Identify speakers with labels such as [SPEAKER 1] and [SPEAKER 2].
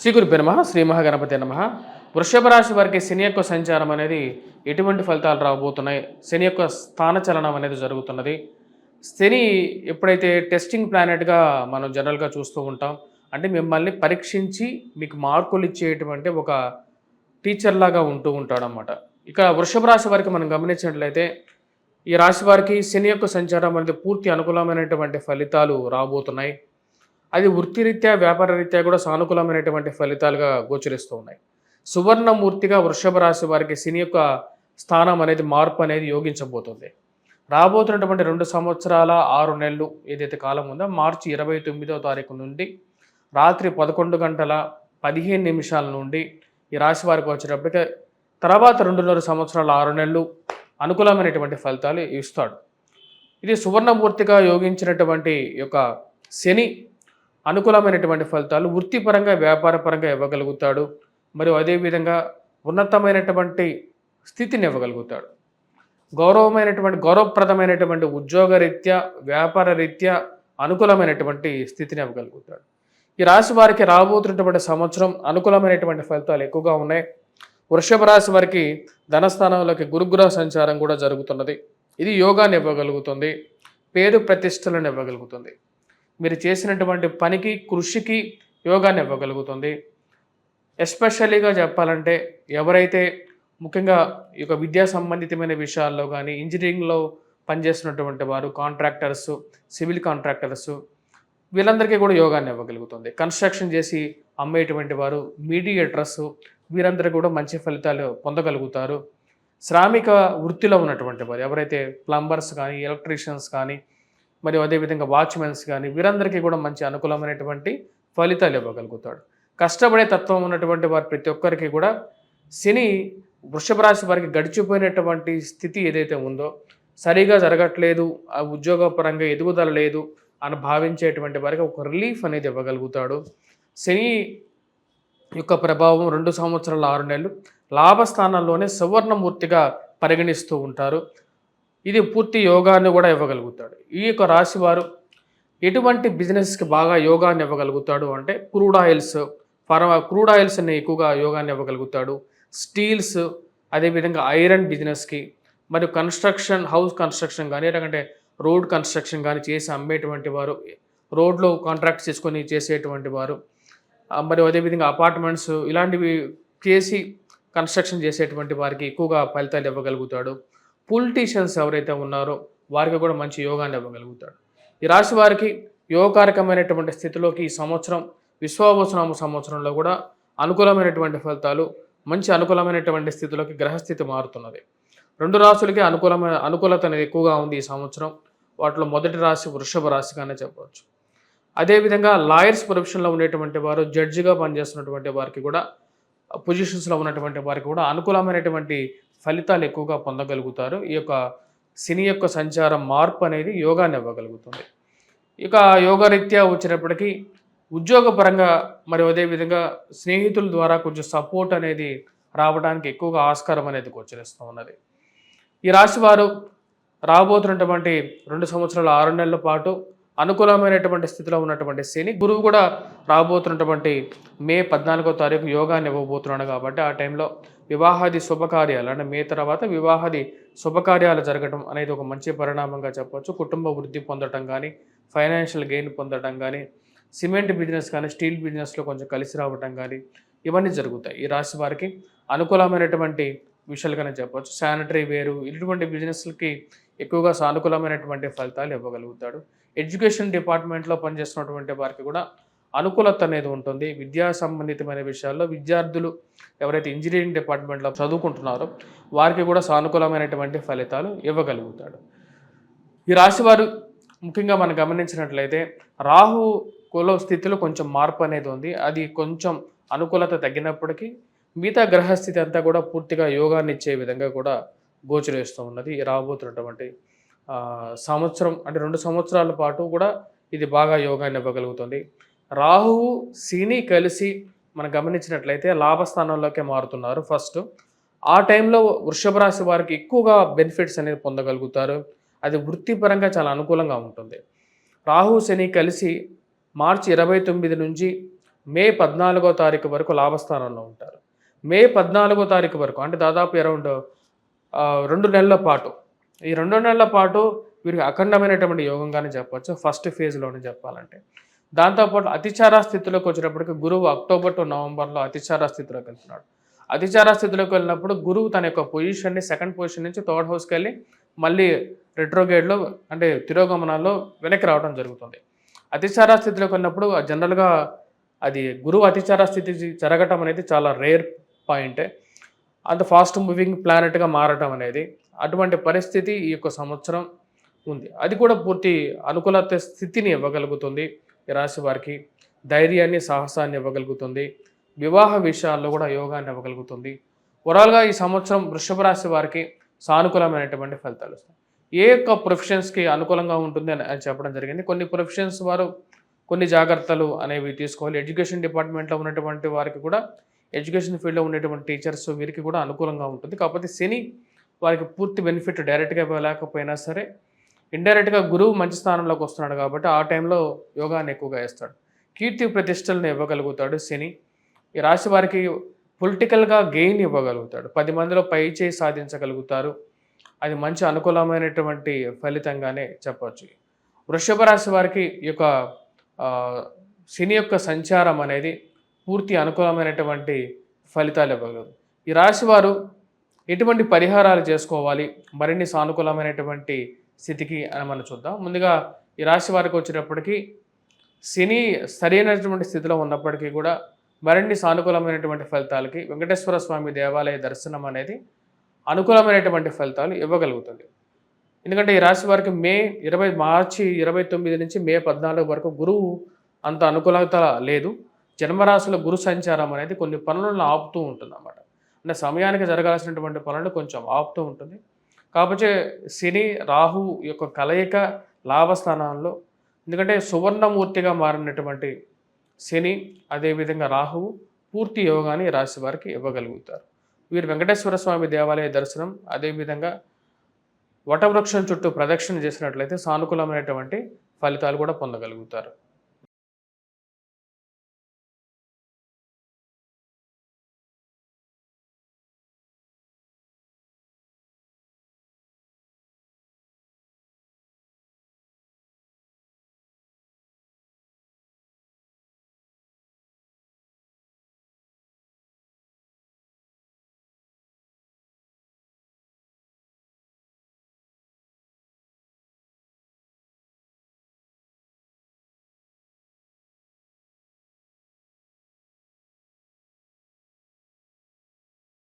[SPEAKER 1] శ్రీ గురు నమ శ్రీ మహాగణపతి నమ. వృషభ రాశి వారికి శని యొక్క సంచారం అనేది ఎటువంటి ఫలితాలు రాబోతున్నాయి? శని యొక్క స్థాన చలనం అనేది జరుగుతున్నది. శని ఎప్పుడైతే టెస్టింగ్ ప్లానెట్గా మనం జనరల్గా చూస్తూ ఉంటాం అంటే మిమ్మల్ని పరీక్షించి మీకు మార్కులు ఇచ్చేటువంటి ఒక టీచర్ లాగా ఉంటూ ఉంటాడనమాట ఇక వృషభ రాశి వారికి మనం గమనించినట్లయితే ఈ రాశి వారికి శని యొక్క సంచారం అనేది పూర్తి అనుకూలమైనటువంటి ఫలితాలు రాబోతున్నాయి. అది వృత్తిరీత్యా వ్యాపార రీత్యా కూడా సానుకూలమైనటువంటి ఫలితాలుగా గోచరిస్తూ ఉన్నాయి. సువర్ణమూర్తిగా వృషభ రాశి వారికి శని యొక్క స్థానం అనేది మార్పు అనేది యోగించబోతుంది. రాబోతున్నటువంటి రెండు సంవత్సరాల ఆరు నెలలు ఏదైతే కాలం ఉందో మార్చి ఇరవై తొమ్మిదో తారీఖు నుండి రాత్రి పదకొండు గంటల పదిహేను నిమిషాల నుండి ఈ రాశి వారికి వచ్చేటప్పటికి తర్వాత రెండున్నర సంవత్సరాల ఆరు నెలలు అనుకూలమైనటువంటి ఫలితాలు ఇస్తాడు. ఇది సువర్ణమూర్తిగా యోగించినటువంటి యొక్క శని అనుకూలమైనటువంటి ఫలితాలు వృత్తిపరంగా వ్యాపారపరంగా ఇవ్వగలుగుతాడు. మరియు అదేవిధంగా ఉన్నతమైనటువంటి స్థితిని ఇవ్వగలుగుతాడు. గౌరవమైనటువంటి గౌరవప్రదమైనటువంటి ఉద్యోగరీత్యా వ్యాపార రీత్యా అనుకూలమైనటువంటి స్థితిని ఇవ్వగలుగుతాడు. ఈ రాశి వారికి రాబోతున్నటువంటి సంవత్సరం అనుకూలమైనటువంటి ఫలితాలు ఎక్కువగా ఉన్నాయి. వృషభ రాశి వారికి ధనస్థానంలోకి గురుగ్రహ సంచారం కూడా జరుగుతున్నది. ఇది యోగాన్ని ఇవ్వగలుగుతుంది. పేరు ప్రతిష్టలను ఇవ్వగలుగుతుంది. మీరు చేసినటువంటి పనికి కృషికి యోగాన్ని ఇవ్వగలుగుతుంది. ఎస్పెషల్లీగా చెప్పాలంటే ఎవరైతే ముఖ్యంగా ఈ యొక్క విద్యా సంబంధితమైన విషయాల్లో కానీ ఇంజనీరింగ్లో పనిచేస్తున్నటువంటి వారు కాంట్రాక్టర్స్ సివిల్ కాంట్రాక్టర్స్ వీళ్ళందరికీ కూడా యోగాన్ని ఇవ్వగలుగుతుంది. కన్స్ట్రక్షన్ చేసి అమ్మేటువంటి వారు మీడియేటర్స్ వీరందరూ కూడా మంచి ఫలితాలు పొందగలుగుతారు. శ్రామిక వృత్తిలో ఉన్నటువంటి వారు ఎవరైతే ప్లంబర్స్ కానీ ఎలక్ట్రీషియన్స్ కానీ మరియు అదేవిధంగా వాచ్మెన్స్ కానీ వీరందరికీ కూడా మంచి అనుకూలమైనటువంటి ఫలితాలు ఇవ్వగలుగుతాడు. కష్టపడే తత్వం ఉన్నటువంటి వారు ప్రతి ఒక్కరికి కూడా శని వృషభ రాశి వారికి గడిచిపోయినటువంటి స్థితి ఏదైతే ఉందో సరిగా జరగట్లేదు ఆ ఉద్యోగపరంగా ఎదుగుదల లేదు అని భావించేటువంటి వారికి ఒక రిలీఫ్ అనేది ఇవ్వగలుగుతాడు. శని యొక్క ప్రభావం రెండు సంవత్సరాల ఆరు నెలలు లాభస్థానంలోనే సువర్ణమూర్తిగా పరిగణిస్తూ ఉంటారు. ఇది పూర్తి యోగాన్ని కూడా ఇవ్వగలుగుతాడు. ఈ యొక్క రాశి వారు ఎటువంటి బిజినెస్కి బాగా యోగాన్ని ఇవ్వగలుగుతాడు అంటే క్రూడ్ ఆయిల్స్ ఫార్మా క్రూడ్ ఆయిల్స్ని ఎక్కువగా యోగాన్ని ఇవ్వగలుగుతాడు. స్టీల్స్ అదేవిధంగా ఐరన్ బిజినెస్కి మరియు కన్స్ట్రక్షన్ హౌస్ కన్స్ట్రక్షన్ కానీ లేకంటే రోడ్ కన్స్ట్రక్షన్ కానీ చేసి అమ్మేటువంటి వారు రోడ్లో కాంట్రాక్ట్ చేసుకొని చేసేటువంటి వారు మరియు అదేవిధంగా అపార్ట్మెంట్స్ ఇలాంటివి చేసి కన్స్ట్రక్షన్ చేసేటువంటి వారికి ఎక్కువగా ఫలితాలు ఇవ్వగలుగుతాడు. పొలిటీషియన్స్ ఎవరైతే ఉన్నారో వారికి కూడా మంచి యోగాన్ని ఇవ్వగలుగుతాడు. ఈ రాశి వారికి యోగకారకమైనటువంటి స్థితిలోకి ఈ సంవత్సరం విశ్వావసనామ సంవత్సరంలో కూడా అనుకూలమైనటువంటి ఫలితాలు మంచి అనుకూలమైనటువంటి స్థితిలోకి గ్రహస్థితి మారుతున్నది. రెండు రాశులకి అనుకూలమైన అనుకూలత అనేది ఎక్కువగా ఉంది ఈ సంవత్సరం. వాటిలో మొదటి రాశి వృషభ రాశిగానే చెప్పవచ్చు. అదేవిధంగా లాయర్స్ ప్రొఫెషన్లో ఉండేటువంటి వారు జడ్జిగా పనిచేస్తున్నటువంటి వారికి కూడా పొజిషన్స్లో ఉన్నటువంటి వారికి కూడా అనుకూలమైనటువంటి ఫలితాలు ఎక్కువగా పొందగలుగుతారు. ఈ యొక్క శని యొక్క సంచారం మార్పు అనేది యోగాన్ని ఇవ్వగలుగుతుంది. ఇక యోగరీత్యా వచ్చినప్పటికీ ఉద్యోగపరంగా మరి అదేవిధంగా స్నేహితుల ద్వారా కొంచెం సపోర్ట్ అనేది రావడానికి ఎక్కువగా ఆస్కారం అనేది గోచరిస్తూ ఉన్నది. ఈ రాశి వారు రాబోతున్నటువంటి రెండు సంవత్సరాల ఆరు నెలల పాటు అనుకూలమైనటువంటి స్థితిలో ఉన్నటువంటి శని గురువు కూడా రాబోతున్నటువంటి మే పద్నాలుగో తారీఖు యోగాన్ని ఇవ్వబోతున్నాడు కాబట్టి ఆ టైంలో వివాహాది శుభకార్యాలు అంటే మే తర్వాత వివాహాది శుభకార్యాలు జరగడం అనేది ఒక మంచి పరిణామంగా చెప్పవచ్చు కుటుంబ వృద్ధి పొందడం కానీ ఫైనాన్షియల్ గెయిన్ పొందడం కానీ సిమెంట్ బిజినెస్ కానీ స్టీల్ బిజినెస్లో కొంచెం కలిసి రావటం కానీ ఇవన్నీ జరుగుతాయి. ఈ రాశి వారికి అనుకూలమైనటువంటి విషయాలుగానే చెప్పవచ్చు శానిటరీ వేరు ఇటువంటి బిజినెస్లకి ఎక్కువగా సానుకూలమైనటువంటి ఫలితాలు ఇవ్వగలుగుతాడు. ఎడ్యుకేషన్ డిపార్ట్మెంట్లో పనిచేస్తున్నటువంటి వారికి కూడా అనుకూలత అనేది ఉంటుంది. విద్యా సంబంధితమైన విషయాల్లో విద్యార్థులు ఎవరైతే ఇంజనీరింగ్ డిపార్ట్మెంట్లో చదువుకుంటున్నారో వారికి కూడా సానుకూలమైనటువంటి ఫలితాలు ఇవ్వగలుగుతాడు. ఈ రాశి వారు ముఖ్యంగా మనం గమనించినట్లయితే రాహు కుల స్థితిలో కొంచెం మార్పు అనేది ఉంది. అది కొంచెం అనుకూలత తగ్గినప్పటికీ మిగతా గ్రహస్థితి అంతా కూడా పూర్తిగా యోగాన్ని ఇచ్చే విధంగా కూడా గోచరిస్తూ ఉన్నది. ఈ రాబోతున్నటువంటి సంవత్సరం అంటే రెండు సంవత్సరాల పాటు కూడా ఇది బాగా యోగాన్ని ఇవ్వగలుగుతుంది. రాహువు శని కలిసి మనం గమనించినట్లయితే లాభస్థానంలోకే మారుతున్నారు. ఫస్ట్ ఆ టైంలో వృషభ రాశి వారికి ఎక్కువగా బెనిఫిట్స్ అనేది పొందగలుగుతారు. అది వృత్తిపరంగా చాలా అనుకూలంగా ఉంటుంది. రాహు శని కలిసి మార్చి ఇరవై తొమ్మిది నుంచి మే పద్నాలుగో తారీఖు వరకు లాభస్థానంలో ఉంటారు. మే పద్నాలుగో తారీఖు వరకు అంటే దాదాపు అరౌండ్ రెండు నెలల పాటు ఈ రెండు నెలల పాటు వీరికి అఖండమైనటువంటి యోగంగానే చెప్పచ్చు. ఫస్ట్ ఫేజ్లోనే చెప్పాలంటే. దాంతోపాటు అతిచార స్థితిలోకి వచ్చినప్పటికి గురువు అక్టోబర్ టు నవంబర్లో అతిచార స్థితిలోకి వెళ్తున్నాడు. అతిచార స్థితిలోకి వెళ్ళినప్పుడు గురువు తన యొక్క పొజిషన్ని సెకండ్ పొజిషన్ నుంచి థర్డ్ హౌస్కి వెళ్ళి మళ్ళీ రెట్రోగేడ్లో అంటే తిరోగమనాల్లో వెనక్కి రావడం జరుగుతుంది. అతిచార స్థితిలోకి వెళ్ళినప్పుడు జనరల్గా అది గురువు అతిచార స్థితి జరగటం అనేది చాలా రేర్ పాయింటే. అంత ఫాస్ట్ మూవింగ్ ప్లానెట్గా మారటం అనేది అటువంటి పరిస్థితి ఈ యొక్క సంవత్సరం ఉంది. అది కూడా పూర్తి అనుకూలత స్థితిని ఇవ్వగలుగుతుంది. ఈ రాశి వారికి ధైర్యాన్ని సాహసాన్ని ఇవ్వగలుగుతుంది. వివాహ విషయాల్లో కూడా యోగాన్ని ఇవ్వగలుగుతుంది. ఓవరాల్గా ఈ సంవత్సరం వృషభ రాశి వారికి సానుకూలమైనటువంటి ఫలితాలు వస్తాయి. ఏ యొక్క ప్రొఫెషన్స్కి అనుకూలంగా ఉంటుంది అని అని చెప్పడం జరిగింది. కొన్ని ప్రొఫెషన్స్ వారు కొన్ని జాగ్రత్తలు అనేవి తీసుకోవాలి. ఎడ్యుకేషన్ డిపార్ట్మెంట్లో ఉన్నటువంటి వారికి కూడా ఎడ్యుకేషన్ ఫీల్డ్లో ఉండేటువంటి టీచర్స్ వీరికి కూడా అనుకూలంగా ఉంటుంది. కాకపోతే శని వారికి పూర్తి బెనిఫిట్ డైరెక్ట్గా ఇవ్వలేకపోయినా సరే ఇండైరెక్ట్గా గురువు మంచి స్థానంలోకి వస్తున్నాడు కాబట్టి ఆ టైంలో యోగాన్ని ఎక్కువగా వేస్తాడు కీర్తి ప్రతిష్టలను ఇవ్వగలుగుతాడు శని. ఈ రాశి వారికి పొలిటికల్గా గెయిన్ ఇవ్వగలుగుతాడు. పది మందిలో పై చేయి సాధించగలుగుతారు. అది మంచి అనుకూలమైనటువంటి ఫలితంగానే చెప్పవచ్చు వృషభ రాశి వారికి ఈ యొక్క శని యొక్క సంచారం అనేది పూర్తి అనుకూలమైనటువంటి ఫలితాలు ఇవ్వగలదు. ఈ రాశి వారు ఎటువంటి పరిహారాలు చేసుకోవాలి? మరిన్ని సానుకూలమైనటువంటి స్థితికి అని మనం చూద్దాం. ముందుగా ఈ రాశి వారికి వచ్చేటప్పటికి శని సరైనటువంటి స్థితిలో ఉన్నప్పటికీ కూడా మరిన్ని సానుకూలమైనటువంటి ఫలితాలకి వెంకటేశ్వర స్వామి దేవాలయ దర్శనం అనేది అనుకూలమైనటువంటి ఫలితాలు ఇవ్వగలుగుతుంది. ఎందుకంటే ఈ రాశి వారికి మే ఇరవై మార్చి ఇరవై తొమ్మిది నుంచి మే పద్నాలుగు వరకు గురువు అంత అనుకూలత లేదు. జన్మరాశుల గురు సంచారం అనేది కొన్ని పనులను ఆపుతూ ఉంటుంది అన్నమాట అంటే సమయానికి జరగాల్సినటువంటి పనులు కొంచెం ఆపుతూ ఉంటుంది. కాకపోతే శని రాహు యొక్క కలయిక లాభస్థానాల్లో ఎందుకంటే సువర్ణమూర్తిగా మారినటువంటి శని అదేవిధంగా రాహువు పూర్తి యోగాన్ని రాశి వారికి ఇవ్వగలుగుతారు. వీరు వెంకటేశ్వర స్వామి దేవాలయ దర్శనం అదేవిధంగా వటవృక్షం చుట్టూ ప్రదక్షిణ చేసినట్లయితే సానుకూలమైనటువంటి ఫలితాలు కూడా పొందగలుగుతారు.